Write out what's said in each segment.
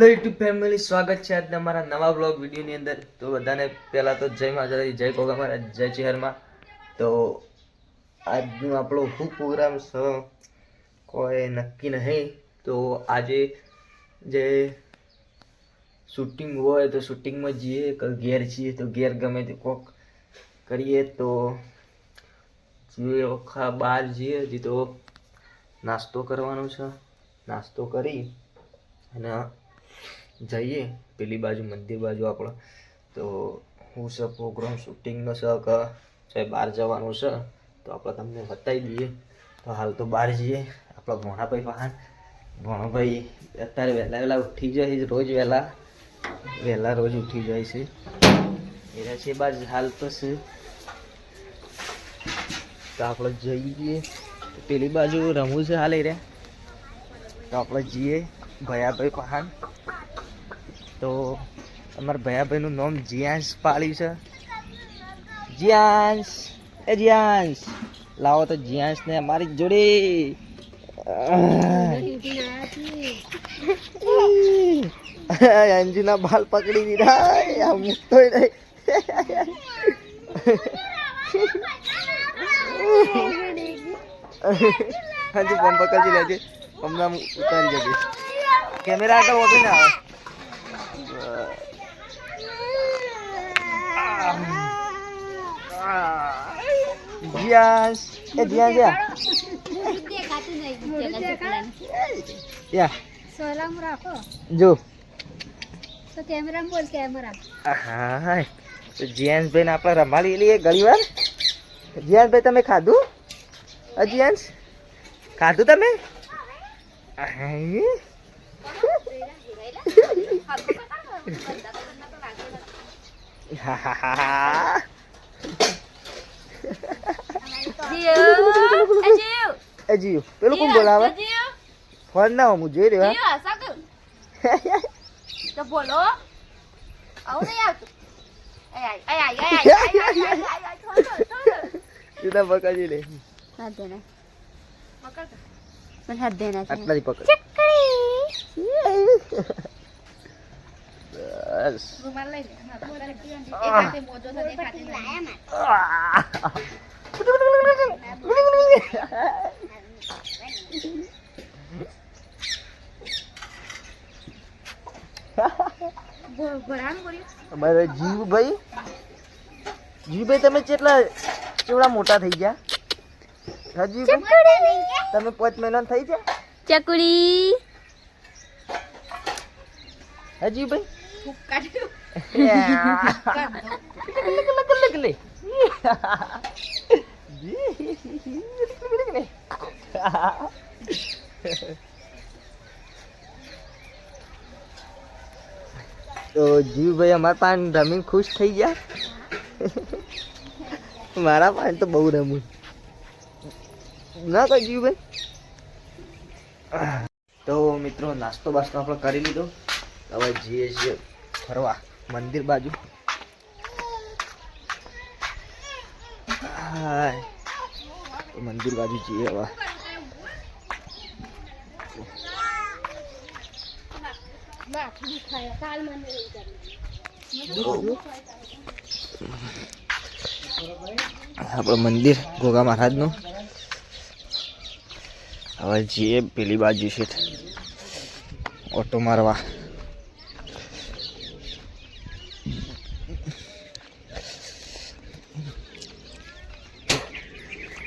Hello YouTube family સ્વાગત છે આજના અમારા નવા બ્લોગ વિડીયોની અંદર. તો બધાને પહેલાં તો જય માતાજી, જય કોગા મહારાજ, જય ચેહરમાં. તો આજનું આપણો શું પ્રોગ્રામ કોઈ નક્કી નહીં. તો આજે જે શૂટિંગ હોય તો શૂટિંગમાં જઈએ કે ઘેર છીએ તો ઘેર ગમે તે કોક કરીએ તો જે ઓખા બહાર જઈએ, હજી તો નાસ્તો કરવાનો છે. નાસ્તો કરી અને જઈએ, પેલી બાજુ, મંદિર બાજુ આપણો. તો હું છે પ્રોગ્રામ શૂટિંગનો છે, કે છે બહાર જવાનું છે, તો આપણે તમને બતાવી દઈએ. તો હાલ તો બહાર જઈએ. આપણા ભોણાભાઈ વાહન. ભોણાભાઈ અત્યારે વહેલા વહેલા ઉઠી જાય છે, રોજ વહેલા. વહેલા રોજ ઉઠી જાય છે. એના છે બાદ હાલ તો છે. તો આપણે જઈએ. પેલી બાજુ રમવું છે, હાલ એ રહ્યા. તો આપણે જઈએ, ભયાભાઈ પહાણ તો અમારા ભયાભાઈનું નામ જિયાંશ પાડ્યું છે. જીયાંશ, એ જિયાંશ. લાવો તો જીયાંશને અમારી જોડે. અંજુના બાલ પકડી દીધા. મૂકતો અંજુ પંપ પકડી લેજે. હમણાં ઉતારી જજે કેમેરા આગળ ઓપી ના આવે. જીયાસ એ જીયાસ યા જો તો કેમેરા હા તો જીયાંશ ને આપણે રમાડી લઈએ ઘણી વાર જીયાંશ તમે ખાધું જીયાંશ ખાધું તમે હા અજીવ પેલું કોણ બોલાવે ફોન ના હું જોઈ રહ્યો તો બોલો આવું નહીં આવતું સીધા પકડી લે હાથ દેના પકડ મને હાથ દેના આટલા પકડ ચક્કરી બસ. રૂમાલ લઈ અમારો જીવભાઈ? જીવભાઈ તમે કેટલા કેવડા મોટા થઈ ગયા? હજી તમે પાંચ મહિના થઈ ગયા? ચકડી. હજી ભાઈ તો જીવભાઈ અમારા પાન રમીને ખુશ થઈ ગયા. મારા પાન તો બહુ રમું. ના તો જીવભાઈ? તો મિત્રો, નાસ્તો બાસ્તો આપણે કરી લીધો. હવે જઈએ છીએ ફરવા. મંદિર બાજુ. મંદિર બાજુ જઈએ હવે. આપણે મંદિર, ગોગા મહારાજનું. હવે જઈએ પેલી બાજુ છે ઓટો મારવા.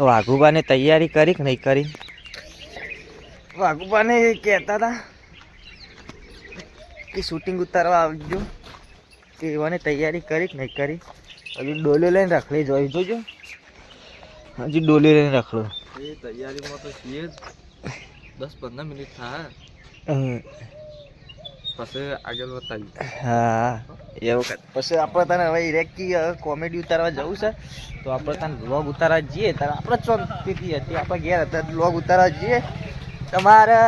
વાઘુબાને તૈયારી કરી કે નહીં કરી? વાઘુબાને કહેતા હતા કે શૂટિંગ ઉતારવા આવજો. કે એવાને તૈયારી કરી કે નહીં કરી? હજી ડોલી લઈને રખડી જોઈ જોજો. હજી ડોલી લઈને રખડો. એ તૈયારીમાં તો છીએ જ. દસ પંદર મિનિટ થાય. પછી આગળ બતાવી હા. એવું કર. પછી આપણે તને હવે રેકી કોમેડી ઉતારવા જવું છે તો આપણે તને વ્લોગ ઉતારવા જઈએ. ત્યારે આપણે શાંતિથી હતી. આપણે ઘેર હતા વ્લોગ ઉતારવા જઈએ. તમારે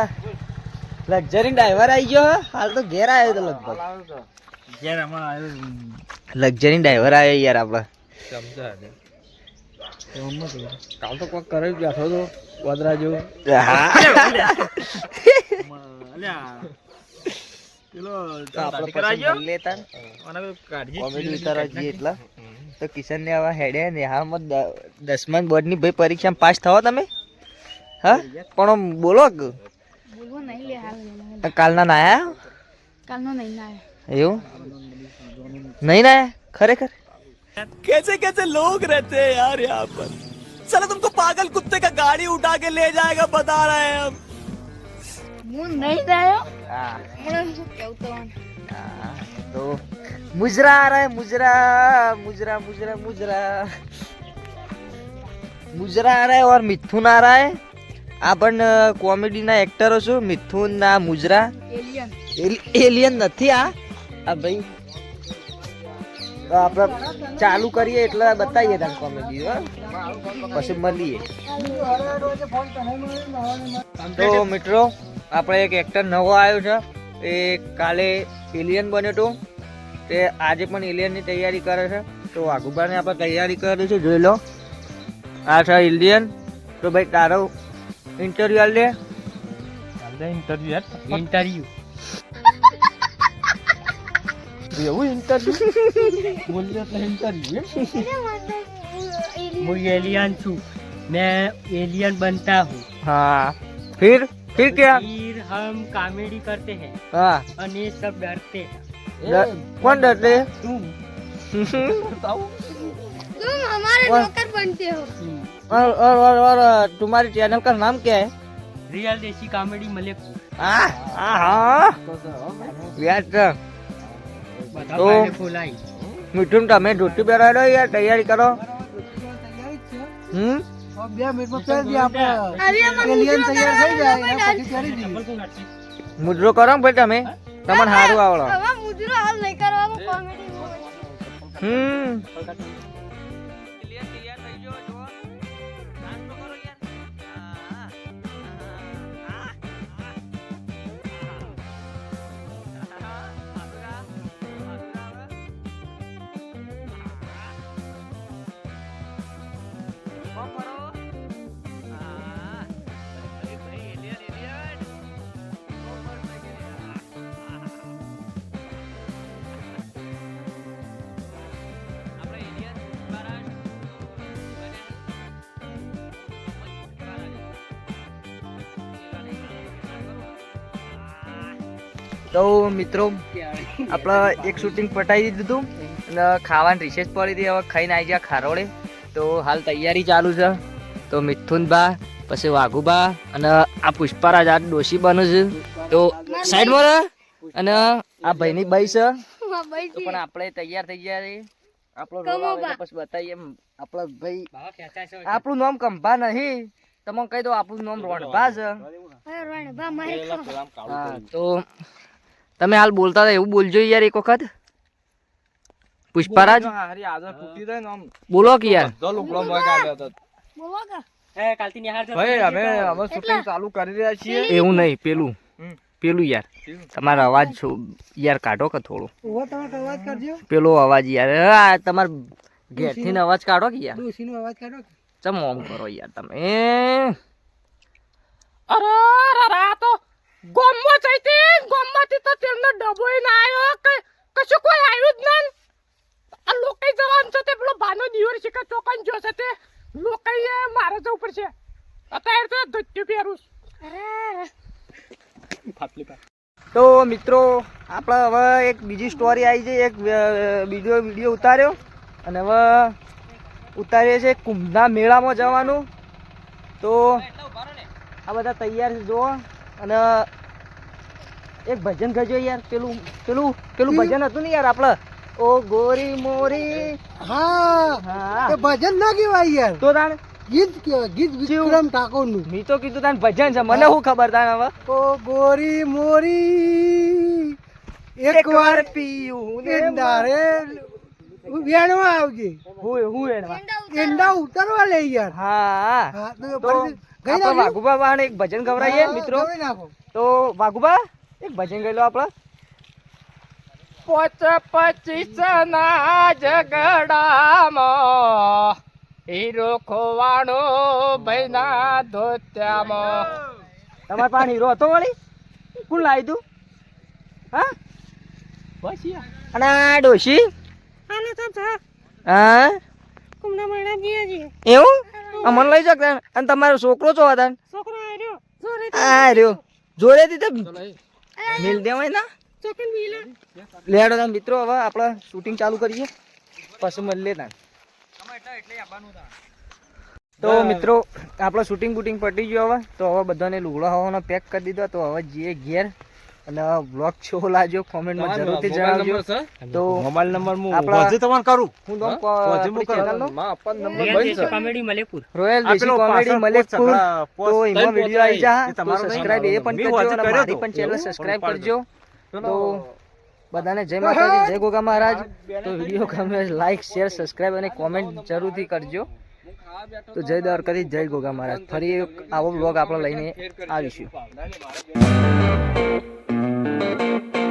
લક્ઝરી ડ્રાઈવર આવી ગયો હાલ તો ઘેર આવ્યો તો લગભગ. ઘેર આવ્યો લક્ઝરી ડ્રાઈવર આવ્યો યાર આપણે. સમજા કાલ તો કોક કરે બેઠો તો વધરા જેવું. હા. પેલો તો આપણે દાઢી કરાવજો. પછી લેતા અને પેલું કાઢજે. કોમેડી ઉતારવા જઈએ એટલા તો કિશન ને આવા હેડે ને હામાં દ- દસમા બોર્ડની ભાઈ પરીક્ષામાં પાસ થવા તમે હા પણ આમ બોલો કે બોલવો નહીં લે હાલ લે, હાલ. કાલના ના આયા કાલનો નહીં ના આવે. એવું નહીં ના આયા ખરેખર कैसे कैसे लोग रहते हैं यार यहाँ पर साला तुमको पागल कुत्ते का गाड़ी उठा के ले जाएगा बता रहे हैं हम હું નહીં ગયો હા. શું કેવું તો તો મુજરા રે મુજરા મુજરા મુજરા મુજરા. મુજરા રે ઓર મિથુન આ રહે આ પણ કોમેડીના એક્ટરો છું મિથુન ના મુજરા. એલિયન નથી આ. આ ભાઈ. આપણે ચાલુ કરીએ એટલે બતાવીએ તમે કોમેડી પછી મળીએ. તો મિત્રો આપણે એક એક્ટર નવો આવ્યો છે. એ કાલે એલિયન બન્યો હતો. તે આજે પણ એલિયનની તૈયારી કરે છે. તો વાઘુભાઈને આપણે તૈયારી કરી છે જોઈ લો. આ છે એલિયન તો ભાઈ તારો ઇન્ટરવ્યુ આલ. દે ઇન્ટરવ્યુ યાર. ઇન્ટરવ્યુ એવું ઇન્ટરવ્યુ બોલ્યો એટલે ઇન્ટરવ્યુ હું એલિયન છું. મેં એલિયન બનતા હું. હા. ફિર? फिर क्या फिर हम कॉमेडी करते हैं हाँ અને सब डरते हैं डर- कौन डरते हैं तुम तुम हमारे और- नौकर बनते हो और और और, और तुम्हारे चैनल का नाम क्या है रियल देसी कॉमेडी मलिक हाँ हाँ हाँ यार तो બધા તો- ભાઈને ખોલાઈ મિથુન તમે ધોતી પહેરાડો યાર તૈયારી કરો હમ મુદ્રો કરો ભાઈ તમે. તમને સારું આવડો. મુદ્રો હાલ નહીં કરવાનું કોમેડી હમ. તો મિત્રો આપણે એક શૂટિંગ પટાવી દીધું અને ખાવાની રિસેસ પડી હતી હવે ખાઈને આવી ગયા ખારોડે તો હાલ તૈયારી ચાલુ છે. તો મિથુનબા પછી વાઘુબા અને આ પુષ્પારાજ આ ડોશી બનું છે. તો સાઈડમાં અને આ ભાઈની બાઈ છે. તો પણ આપણે તૈયાર થઈ ગયા છે. આપણો પછી બતાવીએ. આપણો ભાઈ આપણું નામ કંભા નહીં. તમને કહી દો આપણું નામ રોણભા છે. તો તમે હાલ બોલતા હતા એવું બોલજો યાર એક વખત. પુષ્પારાજ? બોલો કે યાર. બોલો કા. એ કાલથી નિહાળ જતો ભાઈ અમે અમે શૂટિંગ ચાલુ કરી રહ્યા છીએ. એવું નહીં પેલું. પેલું યાર. તમારો અવાજ છો- યાર કાઢો કે થોડો. પેલો અવાજ યાર. આ તમાર ઘેરથી થી અવાજ કાઢો કે યાર. ચમ ઓમ કરો યાર તમે. અરે અરે આ તો ગોમમાં જઈતી ગોમમાંથી તો તેલનો ડબ્બોય ના આવ્યો કે કશું કોઈ આવ્યું જ નહીં આ લોકાઈ જવાનું છે તે પેલો ભાનો દિયોર છે કે ચોકન જો છે તે? લોકાઈએ મારે જવું પડશે. અત્યારે તો ધોત્યું પહેરું છું. તો મિત્રો આપણે હવે એક બીજી સ્ટોરી આવી છે એક બીજો વીડિયો ઉતાર્યો. અને હવે ઉતારીએ છે કુંભના મેળામાં જવાનું. તો આ બધા તૈયાર છે જુઓ. અને એક ભજન ગજો યાર પેલું પેલું પેલું ભજન હતું ને યાર આપણે ઓ ગોરી મોરી. હા હા. ભજન ના કહેવાય યાર. તો તાણ? ગીત કેવાય ગીત વિક્રમ ઠાકોરનું મેં તો કીધું તાન ભજન છે મને શું ખબર તાન હવે? ઓ ગોરી મોરી. એક વાર પીયું ને દારે વેણવા આવજે. હું હું એના એંડા ઉતારવા? લે યાર. હા. હા તો આપણે? વાઘુબા વાળાને એક ભજન ગવરાઈએ મિત્રો. તો વાઘુબા એક ભજન ગયેલો આપણે પોચ પચીસ ના ઝઘડામાં હીરો ખોવાણો ભૈના ધોત્યામાં. તમારા પાસે હીરો હતો વળી? કોણ લાવી તું હા? બસ અને ડોશી? આને તો છે. હા? એવું? અમન લઈ શકતા અને તમારો છોકરો છો હતા છોકરો આ રહ્યો જોડેથી તો મિલ દેવાય ના? લેડો તમે મિત્રો હવે આપણે શૂટિંગ ચાલુ કરીએ. પછી મળીએ તાન. તો મિત્રો આપણે શૂટિંગ બુટિંગ પટી ગયો હવે. તો હવે બધાને લુગડો હવાનો પેક કરી દીધો. તો હવે જઈએ ઘેર. અને બ્લોગ છો લાગ્યો કોમેન્ટમાં જરૂરથી જણાવજો. તો મોબાઈલ નંબર હું આપણા- વોજી તમારે કરું? હું નામ કો- વોજી આપણી મૂકો. channel નું? માં આપવાનો નંબર બંધ છે. Comedy Malepur. Royal Desi comedy Malepur. તો એમાં વીડિયો આવી જા. તો તમારો સબસ્ક્રાઇબ એ પણ કરજો અને મારી પણ ચેનલ સબસ્ક્રાઇબ કરજો. તો બધાને જય માતાજી જય ગોગા મહારાજ. તો વીડિયો ગમે લાઈક શેર સબસ્ક્રાઇબ અને કોમેન્ટ જરૂરથી કરજો. તો જય દ્વારકાથી જય ગોગા મહારાજ. ફરી એક આવો બ્લોગ આપણે લઈને આવીશું. Música